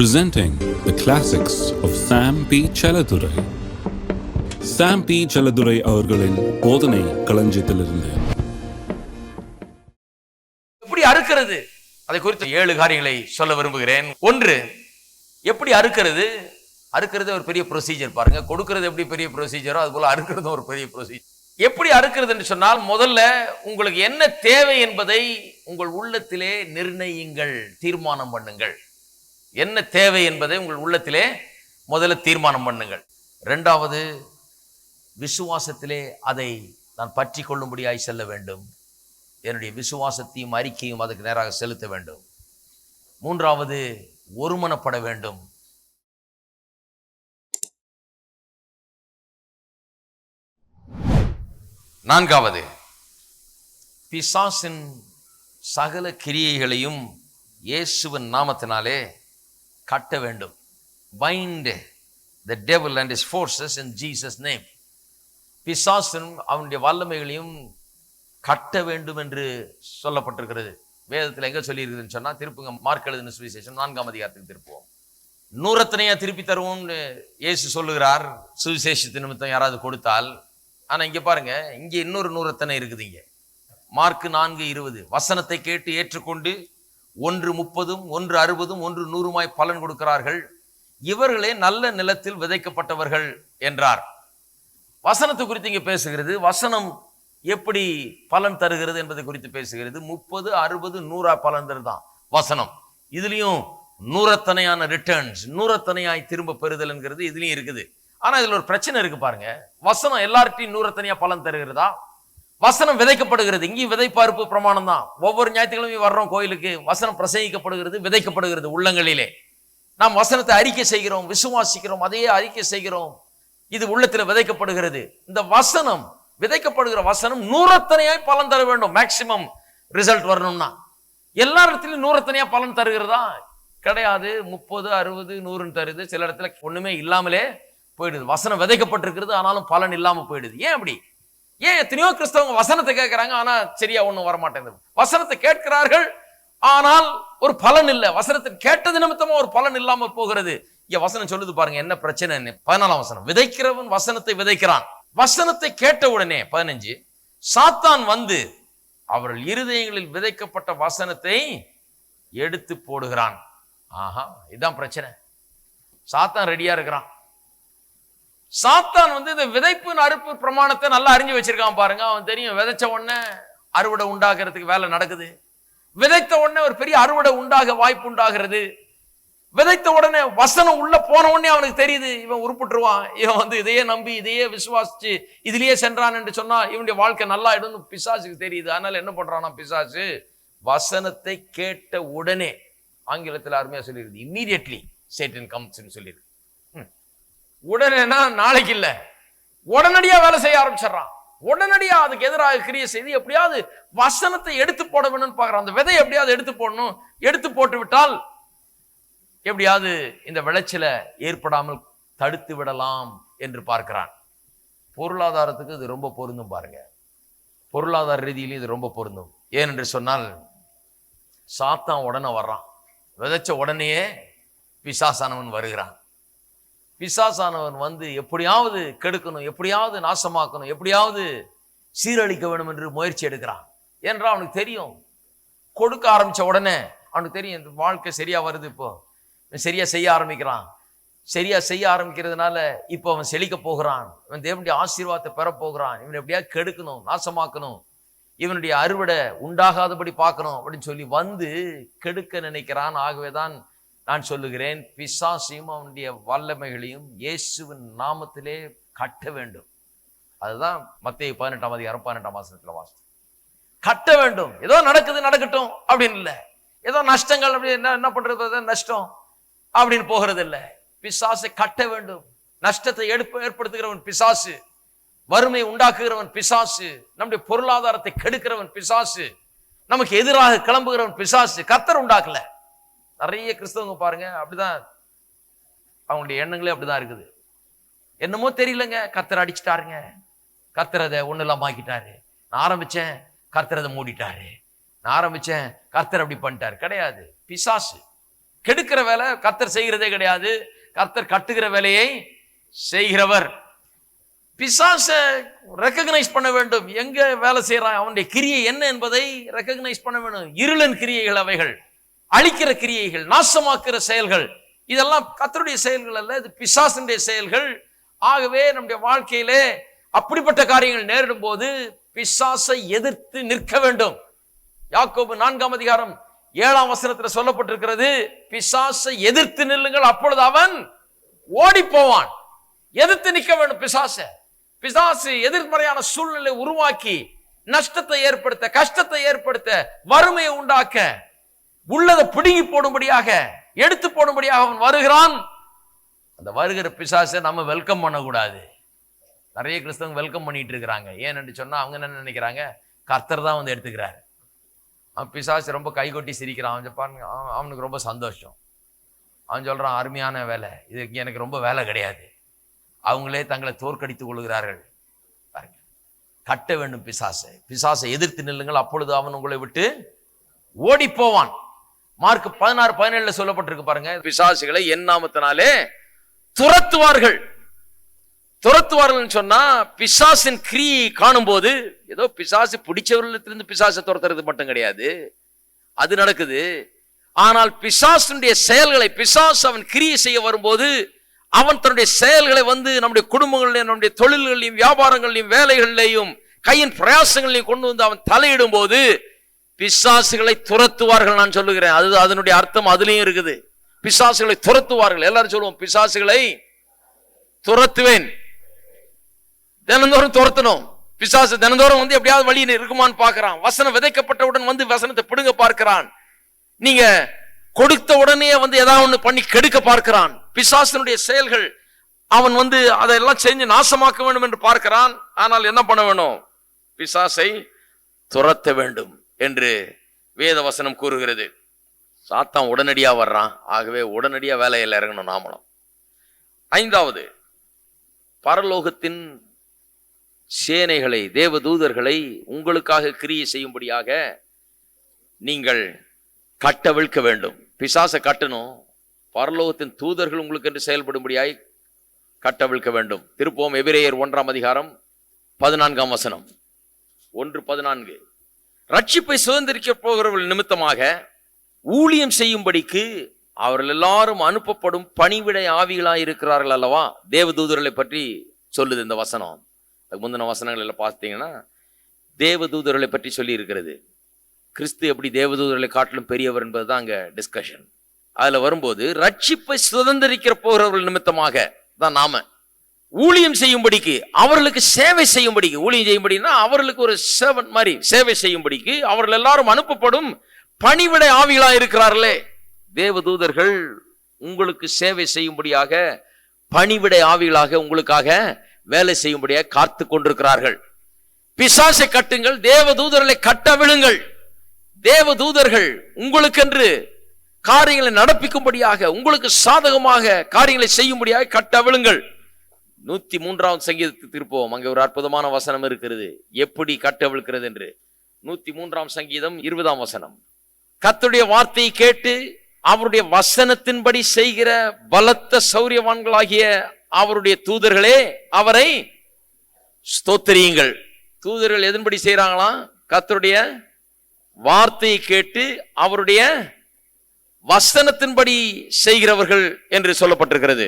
Presenting the classics of Sam P. Chaladurai. Sam P Chelladurai அவர்களின் போதனை களஞ்சியத்திலிருந்து. எப்படி அறுக்கிறது? அதை குறித்து ஏழு காரியங்களை சொல்ல விரும்புகிறேன். ஒன்று எப்படி அறுக்கிறது? அறுக்கிறது ஒரு பெரிய ப்ரொசீஜர் பாருங்க. கொடுக்கிறது எப்படி பெரிய ப்ரொசீஜரோ அது போல அறுக்கிறதும் ஒரு பெரிய ப்ரொசீஜர் எப்படி அறுக்கிறதுன்னு சொன்னால் முதல்ல உங்களுக்கு என்ன தேவை என்பதை உங்கள் உள்ளத்திலே நிர்ணயிங்கள் தீர்மானம் பண்ணுங்கள். என்ன தேவை என்பதை உங்கள் உள்ளத்திலே முதல்ல தீர்மானம் பண்ணுங்கள். ரெண்டாவது விசுவாசத்திலே அதை நான் பற்றி கொள்ளும்படியாய் செல்ல வேண்டும். என்னுடைய விசுவாசத்தையும் அறிக்கையும் அதுக்கு நேராக செலுத்த வேண்டும். மூன்றாவது ஒருமனப்பட வேண்டும். நான்காவது பிசாசின் சகல கிரியைகளையும் இயேசுவின் நாமத்தினாலே கட்ட வேண்டும். Bind the devil and his forces in Jesus name பிசாசனும் அவனுடைய வல்லமைகளையும் கட்ட வேண்டும் என்று சொல்லப்பட்டிருக்கிறது. வேதத்தில் எங்கே சொல்லியிருக்குதுன்னு சொன்னால் திருப்புங்க மார்க் எழுதின சுவிசேஷம் நான்காம் அதிகாரத்துக்கு திருப்புவோம். நூறத்தனையாக திருப்பி தருவோம்னு இயேசு சொல்லுகிறார். சுவிசேஷத்து நிமித்தம் யாராவது கொடுத்தால். ஆனால் இங்கே பாருங்க இங்கே இன்னொரு நூறத்தனை இருக்குது இங்கே. மார்க் நான்கு இருபது. வசனத்தை கேட்டு ஏற்றுக்கொண்டு ஒன்று முப்பதும் ஒன்று அறுபதும் ஒன்று நூறுமாய் பலன் கொடுக்கிறார்கள். இவர்களே நல்ல நிலத்தில் விதைக்கப்பட்டவர்கள் என்றார். வசனத்தை குறித்து இங்க பேசுகிறது. வசனம் எப்படி பலன் தருகிறது என்பதை குறித்து பேசுகிறது. முப்பது அறுபது நூறா பலன் தருதான் வசனம். இதுலயும் நூறத்தனையான ரிட்டர்ன்ஸ் நூறத்தனையாய் திரும்ப பெறுதல் என்கிறது இதுலயும் இருக்குது. ஆனா இதுல ஒரு பிரச்சனை இருக்கு பாருங்க. வசனம் எல்லார்ட்டையும் நூறத்தனையாக பலன் தருகிறதா? வசனம் விதைக்கப்படுகிறது. இங்கேயும் விதைப்பார்ப்பு பிரமாணம் தான் ஒவ்வொரு ஞாயிற்றுக்கிழமையும் வர்றோம் கோயிலுக்கு. வசனம் பிரசங்கிக்கப்படுகிறது விதைக்கப்படுகிறது உள்ளங்களிலே. நாம் வசனத்தை அறிக்கை செய்கிறோம் விசுவாசிக்கிறோம் அதையே அறிக்கை செய்கிறோம். இது உள்ளத்தில் விதைக்கப்படுகிறது. இந்த வசனம் விதைக்கப்படுகிற வசனம் நூறத்தனையாய் பலன் தர வேண்டும். மேக்சிமம் ரிசல்ட் வரணும்னா. எல்லா இடத்துலையும் நூறத்தனையா பலன் தருகிறதா? கிடையாது. முப்பது அறுபது நூறுன்னு தருது. சில இடத்துல ஒண்ணுமே இல்லாமலே போயிடுது. வசனம் விதைக்கப்பட்டிருக்கிறது ஆனாலும் பலன் இல்லாமல் போயிடுது. ஏன் அப்படி? ஏன் எத்தனையோ கிறிஸ்தவங்க வசனத்தை கேட்கறாங்க ஆனா சரியா ஒன்றும் வர மாட்டேங்குது வசனத்தை கேட்கிறார்கள் ஆனால் ஒரு பலன் இல்லை. வசனத்தை கேட்டது நிமித்தமா ஒரு பலன் இல்லாம போகிறது. இங்க வசனம் சொல்லுது பாருங்க என்ன பிரச்சனை? பதினாலாம் வசனம். விதைக்கிறவன் வசனத்தை விதைக்கிறான். வசனத்தை கேட்ட உடனே பதினஞ்சு சாத்தான் வந்து அவர்கள் இருதயங்களில் விதைக்கப்பட்ட வசனத்தை எடுத்து போடுகிறான். ஆஹா இதுதான் பிரச்சனை. சாத்தான் ரெடியா இருக்கிறான். சாத்தான் வந்து இந்த விதைப்பு அறுப்பு பிரமாணத்தை நல்லா அறிஞ்சு வச்சிருக்கான் பாருங்க. அவன் தெரியும் விதைச்ச உடனே அறுவடை உண்டாகிறதுக்கு வேலை நடக்குது. விதைத்த உடனே ஒரு பெரிய அறுவடை உண்டாக வாய்ப்பு உண்டாகிறது. விதைத்த உடனே வசனம் உள்ள போன உடனே அவனுக்கு தெரியுது இவன் உருப்பிட்டுருவான். இவன் வந்து இதையே நம்பி இதையே விசுவாசிச்சு இதுலயே சென்றான் என்று சொன்னா இவனுடைய வாழ்க்கை நல்லா ஆயிடும்னு பிசாசுக்கு தெரியுது. அதனால என்ன பண்றானா பிசாசு வசனத்தை கேட்ட உடனே ஆங்கிலத்தில் அருமையா சொல்லிடுது இம்மீடியட்லி சேட்டன் கம்ஸ்ன்னு சொல்லிடுது உடனேனா நாளைக்கு இல்லை. உடனடியா வேலை செய்ய ஆரம்பிச்சிடறான். உடனடியா அதுக்கு எதிராக கிரிய செய்து எப்படியாவது வசனத்தை எடுத்து போட வேணும்னு பார்க்குறான். அந்த விதை எப்படியாவது எடுத்து போடணும். எடுத்து போட்டு விட்டால் எப்படியாவது இந்த விளைச்சல ஏற்படாமல் தடுத்து விடலாம் என்று பார்க்கிறான். பொருளாதாரத்துக்கு இது ரொம்ப பொருந்தும் பாருங்க. பொருளாதார ரீதியிலும் இது ரொம்ப பொருந்தும். ஏனென்று சொன்னால் சாத்தான் உடனே வர்றான். விதைச்ச உடனேயே பிசாசானவன் வருகிறான். பிசாசானவன் வந்து எப்படியாவது கெடுக்கணும் எப்படியாவது நாசமாக்கணும் எப்படியாவது சீரழிக்க வேண்டும் என்று முயற்சி எடுக்கிறான். என்றால் அவனுக்கு தெரியும் கொடுக்க ஆரம்பித்த உடனே அவனுக்கு தெரியும் இந்த வாழ்க்கை சரியாக வருது இப்போ. சரியாக செய்ய ஆரம்பிக்கிறான். சரியாக செய்ய ஆரம்பிக்கிறதுனால இப்போ அவன் செழிக்க போகிறான். இவன் தேவனுடைய ஆசீர்வாதத்தை பெற போகிறான். இவன் எப்படியா கெடுக்கணும் நாசமாக்கணும். இவனுடைய அறுவடை உண்டாகாதபடி பார்க்கணும் அப்படின்னு சொல்லி வந்து கெடுக்க நினைக்கிறான். ஆகவே தான் நான் சொல்லுகிறேன் பிசாசையும் அவனுடைய வல்லமைகளையும் இயேசுவின் நாமத்திலே கட்ட வேண்டும். அதுதான் மத்திய பதினெட்டாம் அதிகாரம் பதினெட்டாம் மாசத்துல வாசம் கட்ட வேண்டும். ஏதோ நடக்குது நடக்கட்டும் அப்படின்னு இல்லை. ஏதோ நஷ்டங்கள் அப்படி என்ன என்ன பண்றது நஷ்டம் அப்படின்னு போகிறது இல்லை. பிசாசை கட்ட வேண்டும். நஷ்டத்தை எடுப்ப ஏற்படுத்துகிறவன் பிசாசு. வறுமை உண்டாக்குகிறவன் பிசாசு. நம்முடைய பொருளாதாரத்தை கெடுக்கிறவன் பிசாசு. நமக்கு எதிராக கிளம்புகிறவன் பிசாசு. கத்தர் உண்டாக்கல. நிறைய கிறிஸ்தவங்க பாருங்க அப்படிதான் அவங்களுடைய எண்ணங்களே அப்படிதான் இருக்குது. என்னமோ தெரியலங்க கத்தர் அடிச்சிட்டாருங்க. கத்துறதை ஒன்றும் இல்லாம ஆக்கிட்டாரு. நான் ஆரம்பிச்சேன் கர்த்தர் மூடிட்டாரு. நான் ஆரம்பிச்சேன் கர்த்தர் அப்படி பண்ணிட்டாரு. கிடையாது. பிசாசு. கெடுக்கிற வேலை கர்த்தர் செய்கிறதே கிடையாது. கர்த்தர் கட்டுகிற வேலையை செய்கிறவர். பிசாசை ரெக்கக்னைஸ் பண்ண வேண்டும். எங்க வேலை செய்யறான் அவனுடைய கிரியை என்ன என்பதை ரெக்கக்னைஸ் பண்ண வேண்டும். இருளன் கிரியைகள் அவைகள். அழிக்கிற கிரியைகள் நாசமாக்குற செயல்கள். இதெல்லாம் கத்தருடைய செயல்கள் அல்ல இது பிசாசனுடைய செயல்கள். ஆகவே நம்முடைய வாழ்க்கையிலே அப்படிப்பட்ட காரியங்கள் நேரிடும் போது பிசாசை எதிர்த்து நிற்க வேண்டும். யாக்கோபு நான்காம் அதிகாரம் ஏழாம் வசனத்தில் சொல்லப்பட்டிருக்கிறது பிசாசை எதிர்த்து நில்லுங்கள் அப்பொழுது அவன் ஓடி போவான் எதிர்த்து நிற்க வேண்டும் பிசாச. பிசாசு எதிர்மறையான சூழ்நிலை உருவாக்கி நஷ்டத்தை ஏற்படுத்த கஷ்டத்தை ஏற்படுத்த வறுமையை உண்டாக்க உள்ளதை பிடுங்கி போடும்படியாக எடுத்து போடும்படியாக அவன் வருகிறான். அந்த வருகிற பிசாசை நம்ம வெல்கம் பண்ணக்கூடாது. நிறைய கிறிஸ்தவங்க வெல்கம் பண்ணிட்டு இருக்கிறாங்க ஏன்னு சொன்னால் அவங்க என்ன நினைக்கிறாங்க? கர்த்தர் தான் வந்து எடுத்துக்கிறாரு. அவன் பிசாசு ரொம்ப கைகொட்டி சிரிக்கிறான். அவன் பாருங்க அவனுக்கு ரொம்ப சந்தோஷம். அவன் சொல்கிறான் அருமையான வேலை. இதுக்கு எனக்கு ரொம்ப வேலை கிடையாது. அவங்களே தங்களை தோற்கடித்துக் கொள்கிறார்கள். பாருங்க. கட்ட வேண்டும் பிசாசை. பிசாசை எதிர்த்து நில்லுங்கள். அப்பொழுது அவன் உங்களை விட்டு ஓடி போவான். மார்க் பதினாறு பதினேழுல சொல்லப்பட்டிருக்கு பாருங்க. பிசாசுகளை என் நாமத்தினாலே துரத்துவார்கள். துரத்துவார்கள் சொன்னா பிசாசின் கிரியை காணும்போது ஏதோ பிசாசு பிடிச்சவர்களிடத்திலிருந்து பிசாசை துரத்துறது மட்டும் கிடையாது. அது நடக்குது. ஆனால் பிசாசுடைய செயல்களை பிசாசு அவன் கிரியை செய்ய வரும்போது அவன் தன்னுடைய செயல்களை வந்து நம்முடைய குடும்பங்களையும் நம்முடைய தொழில்களையும் வியாபாரங்களையும் வேலைகள்லையும் கையின் பிரயாசங்களையும் கொண்டு வந்து அவன் தலையிடும் போது பிசாசுகளை துரத்துவார்கள் நான் சொல்லுகிறேன். அது அதனுடைய அர்த்தம் அதுலேயும் இருக்குது. பிசாசுகளை துரத்துவார்கள். எல்லாரும் சொல்லுவோம் பிசாசுகளை துரத்துவேன். தினந்தோறும் துரத்தணும். பிசாசு தினந்தோறும் வந்து எப்படியாவது வழியில் இருக்குமான்னு பார்க்கிறான். வசனம் விதைக்கப்பட்டவுடன் வந்து வசனத்தை பிடுங்க பார்க்கிறான். நீங்க கொடுத்த உடனே வந்து ஏதாவது ஒன்று பண்ணி கெடுக்க பார்க்கிறான். பிசாசனுடைய செயல்கள் அவன் வந்து அதையெல்லாம் செஞ்சு நாசமாக்க வேண்டும் என்று பார்க்கிறான். ஆனால் என்ன பண்ண வேணும்? பிசாசை துரத்த வேண்டும். என்று வேத வசனம் கூறுகிறது. சாத்தான் உடனடியாக வர்றான். ஆகவே உடனடியாக வேலையில் இறங்கணும் நாமளும். ஐந்தாவது பரலோகத்தின் சேனைகளை தேவதூதர்களை உங்களுக்காக கிரியை செய்யும்படியாக நீங்கள் கட்டவிழ்க்க வேண்டும். பிசாசை கட்டணும். பரலோகத்தின் தூதர்கள் உங்களுக்கு என்று செயல்படும்படியாய் கட்டவிழ்க்க வேண்டும். திருப்போம் எபிரேயர் ஒன்றாம் அதிகாரம் பதினான்காம் வசனம். ஒன்று பதினான்கு. ரட்சிப்பை சுதந்திரிக்க போகிறவர்கள் நிமித்தமாக ஊழியம் செய்யும்படிக்கு அவர்கள் எல்லாரும் அனுப்பப்படும் பணிவிடை ஆவிகளாக இருக்கிறார்கள் அல்லவா? தேவதூதர்களை பற்றி சொல்லுது இந்த வசனம். அதுக்கு முந்தின வசனங்கள் எல்லாம் பார்த்தீங்கன்னா தேவதூதர்களை பற்றி சொல்லி இருக்கிறது கிறிஸ்து எப்படி தேவதூதர்களை காட்டிலும் பெரியவர் என்பதுதான் அங்கே டிஸ்கஷன் அதில் வரும்போது ரட்சிப்பை சுதந்திரிக்கிற போகிறவர்கள் நிமித்தமாக தான் நாம ஊழியம் செய்யும்படிக்கு அவர்களுக்கு சேவை செய்யும்படிக்கு ஊழியம் செய்யும்படினா அவர்களுக்கு ஒரு சேவன் மாதிரி சேவை செய்யும்படிக்கு அவர்கள் எல்லாரும் அனுப்பப்படும் பணிவிடை ஆவிகளாக இருக்கிறார்களே. தேவதூதர்கள் உங்களுக்கு சேவை செய்யும்படியாக பணிவிடை ஆவிகளாக உங்களுக்காக வேலை செய்யும்படியாக காத்து கொண்டிருக்கிறார்கள். பிசாசை கட்டுங்கள் தேவதூதர்களை கட்ட விழுங்கள். தேவதூதர்கள் உங்களுக்கென்று காரியங்களை நடப்பிக்கும்படியாக உங்களுக்கு சாதகமாக காரியங்களை செய்யும்படியாக கட்ட விழுங்கள். நூத்தி மூன்றாம் சங்கீதத்துக்கு திருப்போம். அங்கே ஒரு அற்புதமான வசனம் இருக்கிறது. எப்படி கட்டவிழ்க்கிறது என்று. நூத்தி மூன்றாம் சங்கீதம் இருபதாம் வசனம். கத்துடைய வார்த்தையை கேட்டு அவருடைய வசனத்தின்படி செய்கிற பலத்த சௌரியவான்களாகிய அவருடைய தூதர்களே அவரை ஸ்தோத்திரியுங்கள். தூதர்கள் எதன்படி செய்கிறாங்களாம் கத்தருடைய வார்த்தையை கேட்டு அவருடைய வசனத்தின்படி செய்கிறவர்கள் என்று சொல்லப்பட்டிருக்கிறது.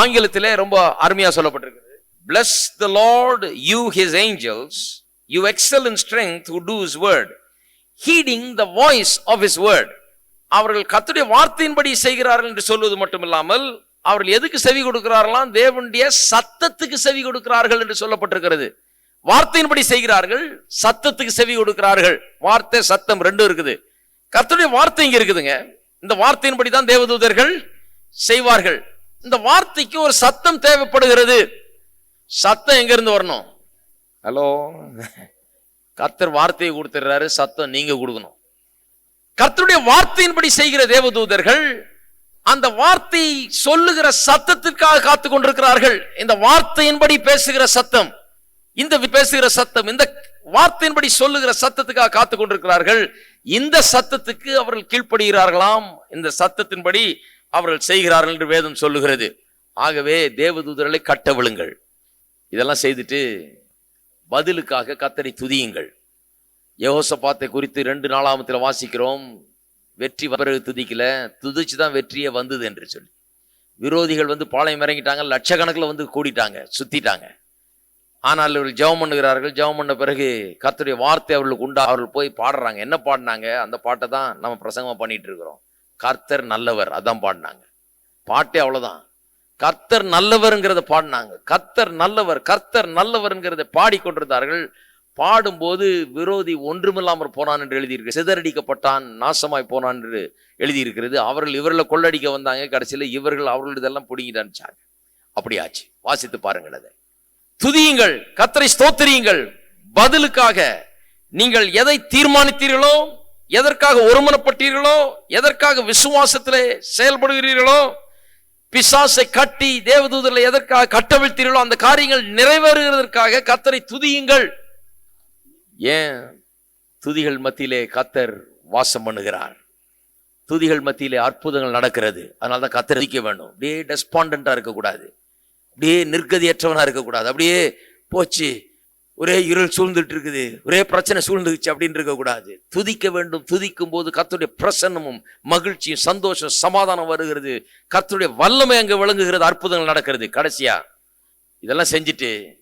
ஆங்கிலத்திலே ரொம்ப அருமையா சொல்லப்பட்டிருக்கிறது. Bless the lord you his angels you excel in strength who do his word heeding the voice of his word அவர்கள் கத்துடைய வார்த்தையின்படி செய்கிறார்கள் என்று சொல்வது மட்டும் இல்லாமல் அவர்கள் எதுக்கு செவி கொடுக்கிறார்களாம் தேவனுடைய சத்தத்துக்கு செவி கொடுக்கிறார்கள் என்று சொல்லப்பட்டிருக்கிறது. வார்த்தையின்படி செய்கிறார்கள் சத்தத்துக்கு செவி கொடுக்கிறார்கள். வார்த்தை சத்தம் ரெண்டும் இருக்குது. கர்த்தருடைய வார்த்தை இங்க இருக்குதுங்க. இந்த வார்த்தையின்படி தான் தேவதூதர்கள் செய்வார்கள். இந்த வார்த்தைக்கு ஒரு சத்தம் தேவைப்படுகிறது. சத்தம் எங்க இருந்து வரணும்? ஹலோ. கர்த்தர் வார்த்தையை கொடுத்துறாரு சத்தம் நீங்க கொடுக்கணும். கர்த்தருடைய வார்த்தையின்படி செய்கிற தேவதூதர்கள் அந்த வார்த்தை சொல்லுகிற சத்தத்திற்காக காத்து கொண்டிருக்கிறார்கள். இந்த வார்த்தையின்படி பேசுகிற சத்தம் இந்த பேசுகிற சத்தம் இந்த வார்த்தையின்படி சொல்லுகிற சத்தத்துக்காக காத்து கொண்டிருக்கிறார்கள். இந்த சத்தத்துக்கு அவர்கள் கீழ்ப்படுகிறார்களாம். இந்த சத்தத்தின்படி அவர்கள் செய்கிறார்கள் என்று வேதம் சொல்லுகிறது. ஆகவே தேவதூதர்களை கட்ட விழுங்கள். இதெல்லாம் செய்துட்டு பதிலுக்காக கத்தரை துதியுங்கள். யோசப்பாத்தை குறித்து ரெண்டு நாளாமத்தில் வாசிக்கிறோம். வெற்றி பிறகு துதிக்கல. துதிச்சு தான் வெற்றியே வந்தது என்று சொல்லி. விரோதிகள் வந்து பாளையம் இறங்கிட்டாங்க. லட்சக்கணக்கில் வந்து கூடிட்டாங்க சுத்திட்டாங்க. ஆனால் இவர்கள் ஜெபம் பண்ணுகிறார்கள். ஜெபம் பண்ண பிறகு கத்துடைய வார்த்தை அவர்களுக்கு உண்டா? அவர்கள் போய் பாடுறாங்க. என்ன பாடினாங்க? அந்த பாட்டை தான் நம்ம பிரசங்கமாக பண்ணிட்டு இருக்கிறோம். கர்த்தர் நல்லவர். அதான் பாடினாங்க. பாட்டே அவ்வளோதான் கர்த்தர் நல்லவருங்கிறத பாடினாங்க. கர்த்தர் நல்லவர் கர்த்தர் நல்லவருங்கிறத பாடிக்கொண்டிருந்தார்கள் பாடும்போது விரோதி ஒன்றுமில்லாமல் போனான் என்று எழுதியிருக்கு. சிதறடிக்கப்பட்டான் நாசமாய் போனான் என்று எழுதியிருக்கிறது. அவர்கள் இவர்களை கொள்ளடிக்க வந்தாங்க. கடைசியில் இவர்கள் அவர்கள் இதெல்லாம் அனுப்பிச்சாங்க அப்படி ஆச்சு வாசித்து பாருங்கள் அதை. துதியுங்கள். கத்தரை ஸ்தோத்திரியுங்கள். பதிலுக்காக நீங்கள் எதை தீர்மானித்தீர்களோ எதற்காக ஒருமனப்பட்டீர்களோ? எதற்காக விசுவாசத்திலே செயல்படுகிறீர்களோ? பிசாசை கட்டி தேவதூதர்களை எதற்காக கட்டவிழ்த்தீர்களோ? அந்த காரியங்கள் நிறைவேறுகிறதற்காக கத்தரை துதியுங்கள். ஏன்? துதிகள் மத்தியிலே கத்தர் வாசம் பண்ணுகிறார். துதிகள் மத்தியிலே அற்புதங்கள் நடக்கிறது. அதனால தான் கத்தர் துதிக்க வேண்டும். அப்படியே டெஸ்பாண்டா இருக்கக்கூடாது. அப்படியே நிர்கதியற்றவனாக இருக்கக்கூடாது. அப்படியே போச்சு. ஒரே இருள் சூழ்ந்துட்டு இருக்குது ஒரே பிரச்சனை சூழ்ந்துச்சு அப்படின்னு இருக்கக்கூடாது. துதிக்க வேண்டும். துதிக்கும் போது கத்தருடைய பிரசன்னமும் மகிழ்ச்சியும் சந்தோஷம் சமாதானம் வருகிறது. கத்தருடைய வல்லமை அங்கே விளங்குகிறது. அற்புதங்கள் நடக்கிறது. கடைசியா இதெல்லாம் செஞ்சுட்டு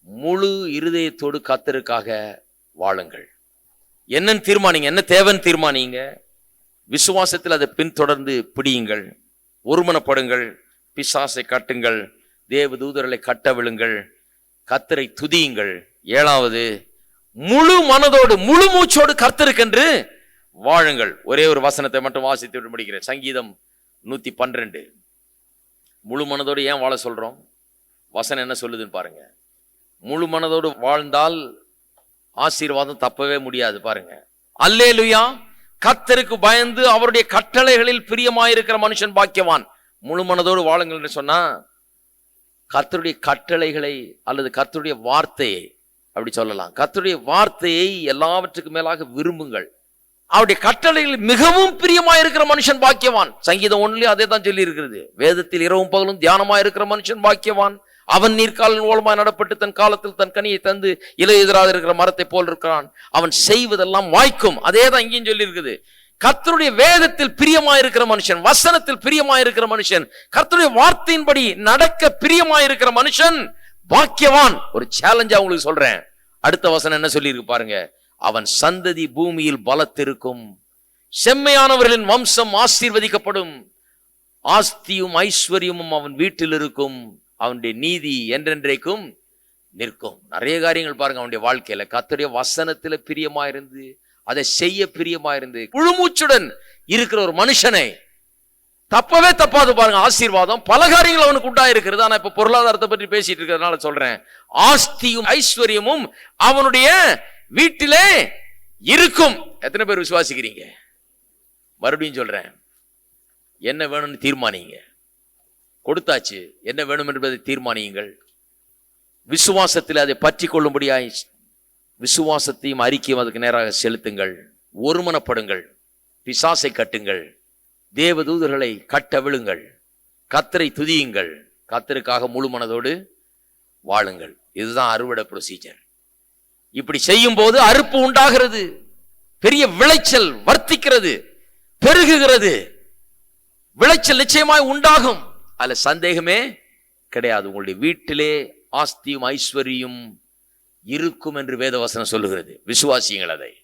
முழு இருதயத்தோடு கத்தருக்காக வாழுங்கள். என்னன்னு தீர்மானிங்க. என்ன தேவைன்னு தீர்மானிங்க. விசுவாசத்தில் அதை பின்தொடர்ந்து பிடியுங்கள். ஒருமனப்படுங்கள். பிசாசை கட்டுங்கள். தேவ தூதர்களை கட்ட விழுங்கள் கத்தரை துதியுங்கள். ஏழாவது முழு மனதோடு முழு மூச்சோடு கர்த்தருக்கென்று வாழுங்கள். ஒரே ஒரு வசனத்தை மட்டும் வாசித்து விட்டு முடிக்கிறேன். சங்கீதம் நூத்தி பன்னிரெண்டு. முழு மனதோடு ஏன் வாழ சொல்றோம்? வசனம் என்ன சொல்லுதுன்னு பாருங்க. முழு மனதோடு வாழ்ந்தால் ஆசீர்வாதம் தப்பவே முடியாது பாருங்க. அல்லேலுயா! கர்த்தருக்கு பயந்து அவருடைய கட்டளைகளில் பிரியமாயிருக்கிற மனுஷன் பாக்கியவான். முழு மனதோடு வாழுங்கள் என்று சொன்னா கர்த்தருடைய கட்டளைகளை அல்லது கர்த்தருடைய வார்த்தையை அப்படி சொல்லலாம். கத்துடைய வார்த்தையை எல்லாவற்றுக்கும் மேலாக விரும்புங்கள். அவருடைய கட்டளையில் மிகவும் பிரியமாயிருக்கிற மனுஷன் பாக்கியவான். சங்கீதம் ஒன்றுலயும் அதே தான் சொல்லி இருக்கிறது வேதத்தில் இரவும் பகலும் தியானமாயிருக்கிற மனுஷன் பாக்கியவான். அவன் நீர்க்காலின் ஓலமாய் நடப்பட்டு தன் காலத்தில் தன் கனியை தந்து இலை எதிராக இருக்கிற மரத்தை போல் இருக்கிறான். அவன் செய்வதெல்லாம் வாய்க்கும். அதே தான் இங்கேயும் சொல்லி இருக்குது கர்த்தருடைய வேதத்தில் பிரியமாயிருக்கிற மனுஷன் வசனத்தில் பிரியமாயிருக்கிற மனுஷன் கர்த்தருடைய வார்த்தையின்படி நடக்க பிரியமாயிருக்கிற மனுஷன் பாக்கியவான் ஒரு சேலஞ்சா உங்களுக்கு சொல்றேன். அடுத்த வசனம் என்ன சொல்லியிருக்கு பாருங்க. அவன் சந்ததி பூமியில் பலத்திருக்கும். செம்மையானவர்களின் வம்சம் ஆசீர்வதிக்கப்படும். ஆஸ்தியும் ஐஸ்வர்யமும் அவன் வீட்டில் இருக்கும். அவனுடைய நீதி என்றென்றைக்கும் நிற்கும். நிறைய காரியங்கள் பாருங்க அவனுடைய வாழ்க்கையில. கர்த்தருடைய வசனத்துல பிரியமா இருந்து அதை செய்ய பிரியமா இருந்து முழுமூச்சுடன் இருக்கிற ஒரு மனுஷனை தப்பவே தப்பாது பாருங்க. ஆசீர்வாதம். பல காரியங்கள் அவனுக்கு உண்டாயிருக்கிறது. ஆனா இப்ப பொருளாதாரத்தை பற்றி பேசிட்டு இருக்கிறதுனால சொல்றேன். ஆஸ்தியும் ஐஸ்வர்யமும் அவனுடைய வீட்டிலே இருக்கும். எத்தனை பேர் விசுவாசிக்கிறீங்க? மறுபடியும் சொல்றேன். என்ன வேணும்னு தீர்மானிங்க. கொடுத்தாச்சு. என்ன வேணும் என்பதை தீர்மானியுங்கள். விசுவாசத்தில் அதை பற்றி கொள்ளும்படியாய் விசுவாசத்தையும் அறிக்கையும் அதுக்கு நேராக செலுத்துங்கள். ஒருமனப்படுங்கள். பிசாசை கட்டுங்கள். தேவதூதர்களை கட்ட விழுங்கள். கத்தரை துதியுங்கள். கத்தருக்காக முழு மனதோடு வாழுங்கள். இதுதான் அறுவடை ப்ரொசீஜர் இப்படி செய்யும் போது அறுப்பு உண்டாகிறது. பெரிய விளைச்சல் வர்த்திக்கிறது. பெருகுகிறது. விளைச்சல் நிச்சயமாய் உண்டாகும். அதுல சந்தேகமே கிடையாது. உங்களுடைய வீட்டிலே ஆஸ்தியும் ஐஸ்வர்யம் இருக்கும் என்று வேதவசனம் சொல்லுகிறது. விசுவாசியங்கள் அதை.